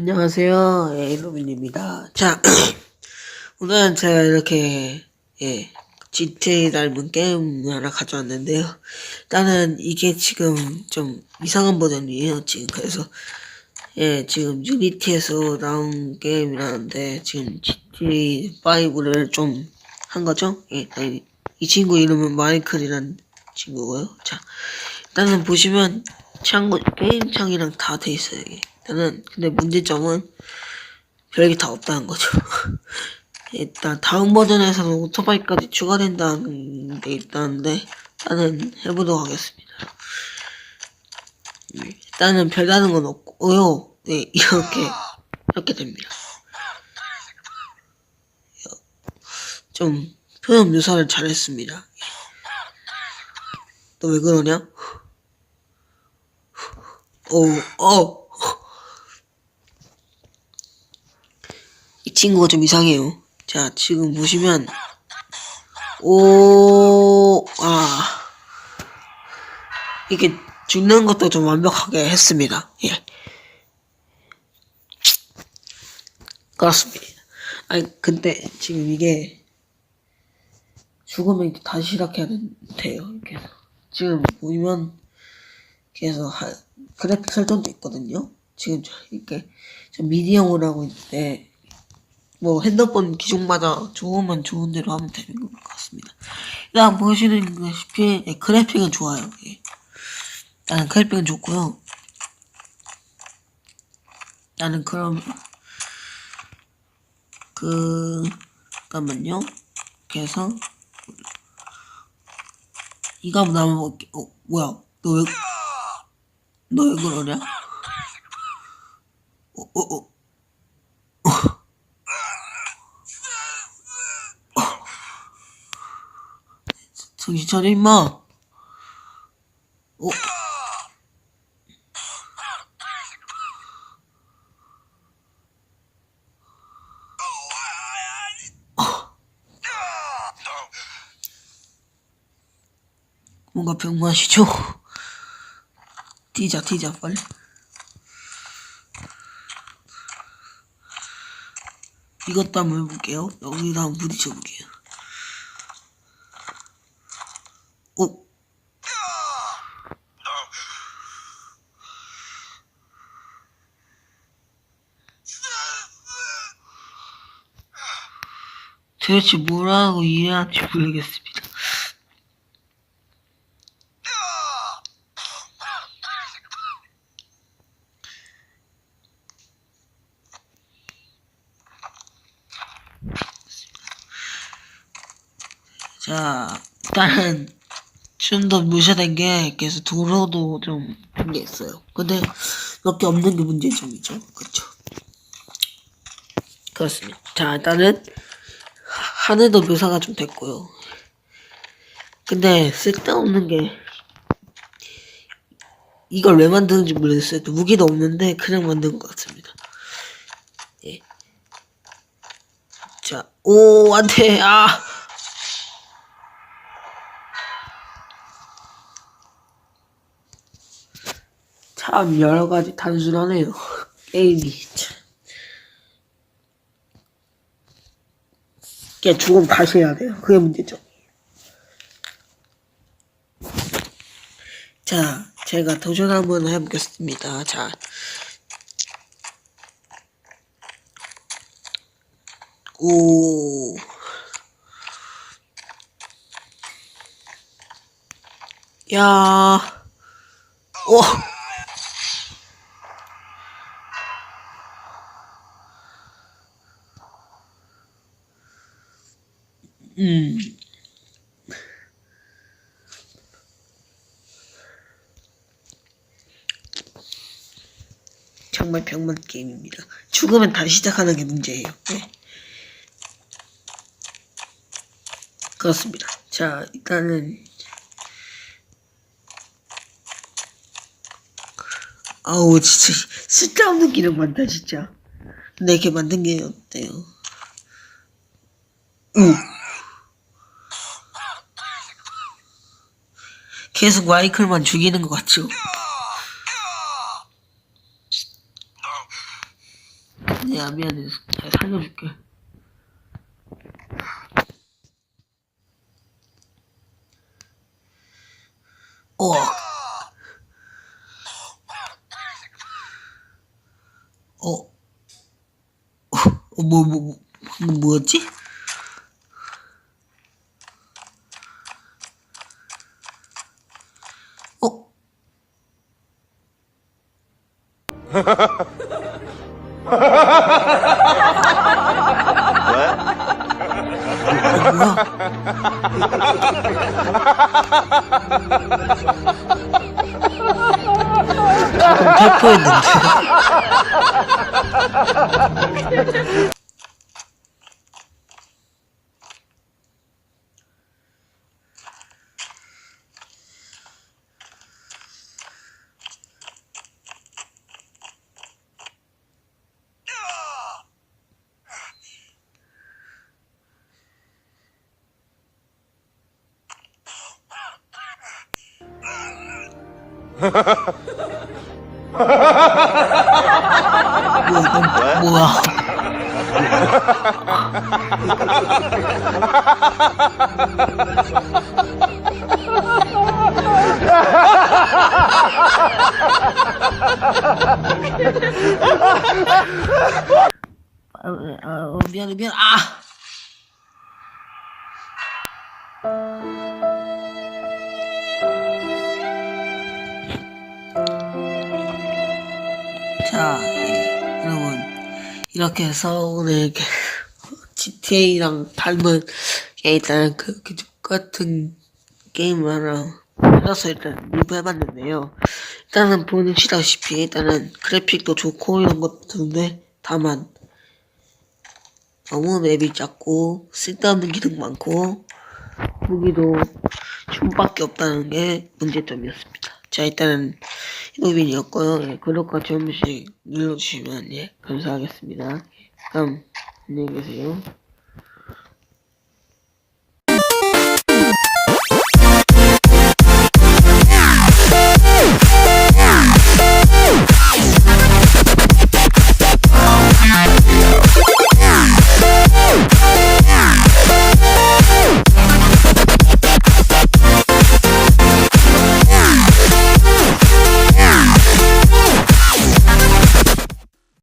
안녕하세요. 예, 로빈입니다. 자, 오늘은 제가 이렇게, 예, GTA 닮은 게임 하나 가져왔는데요. 일단은 이게 지금 좀 이상한 버전이에요, 지금. 그래서, 예, 지금 유니티에서 나온 게임이라는데, 지금 GTA5를 좀 한 거죠? 예, 이, 이 친구 이름은 마이클이라는 친구고요. 자, 일단은 보시면, 창, 게임 창이랑 다 돼 있어요, 이게. 일단은, 근데 문제점은 별게 다 없다는 거죠. 일단, 다음 버전에서는 오토바이까지 추가된다는 게 있다는데, 일단은 해보도록 하겠습니다. 음, 일단은 별다른 건 없고요. 네, 이렇게, 이렇게 됩니다. 좀, 표현 묘사를 잘했습니다. 너 왜 그러냐? 어, 어. 이 친구가 좀 이상해요. 자, 지금 보시면, 오, 아. 이게 죽는 것도 좀 완벽하게 했습니다. 예. 그렇습니다. 아니, 근데 지금 이게 죽으면 이제 다시 시작해야 돼요. 이렇게. 지금 보면, 그래서 하, 그래픽 설정도 있거든요. 지금 저 이렇게 저 미디엄으로 하고 있는데 뭐 핸드폰 기종마다 좋으면 좋은 대로 하면 되는 것 같습니다. 일단 보시는 것다시피 예, 그래픽은 좋아요. 예. 나는 그래픽은 좋고요. 나는 그럼 그 잠깐만요. 그래서 이거 한번 나만 볼게. 어 뭐야? 너 왜? 너 왜 그러냐? 어, 어, 어. 정신 차려, 임마. 어. 뭔가 병맛이죠? 뛰자, 뛰자, 빨리. 이것도 한번 해볼게요. 여기다 한번 부딪혀볼게요. 오! 도대체 뭐라고 이해할지 모르겠습니다. 자, 일단은 좀더 묘사된 게 계속 도로도 좀한게 있어요. 근데 몇 개 없는 게 문제점이죠. 그렇죠. 그렇습니다. 자, 일단은 하늘도 묘사가 좀 됐고요. 근데 쓸데없는 게 이걸 왜 만드는지 모르겠어요. 또 무기도 없는데 그냥 만든 것 같습니다. 예. 자, 오, 안 돼. 아. 참 여러 가지 단순하네요. 게임이 참. 걔 죽으면 다시 해야 돼요. 그게 문제죠. 자, 제가 도전 한번 해보겠습니다. 자. 오. 야. 오. 음. 정말 병만 게임입니다. 죽으면 다시 시작하는 게 문제예요. 네. 그렇습니다. 자, 일단은 아우 진짜 쓸데없는 기능 많다 진짜. 근데 이렇게 만든 게 어때요? 응. 계속 마이클만 죽이는 것 같죠? 아, 미안해. 잘 살려줄게. 어. 어. 어, 뭐, 뭐, 뭐, 뭐였지? 어? 어, 탈포했는데. 뭐야, 이건 뭐야? 아, 아, 어, 미 자, 예, 여러분. 이렇게 해서 오늘 GTA랑 닮은 게 일단 그, 그 똑같은 게임 하나 찾아서 일단 리뷰해봤는데요. 일단은 보시다시피 일단은 그래픽도 좋고 이런 좋은데 다만 너무 맵이 작고 쓸데없는 기능 많고 무기도 춤밖에 없다는 게 문제점이었습니다. 자 일단은 이노빈이었고요. 예, 구독과 번씩 눌러주시면 예 감사하겠습니다. 그럼 안녕히 계세요.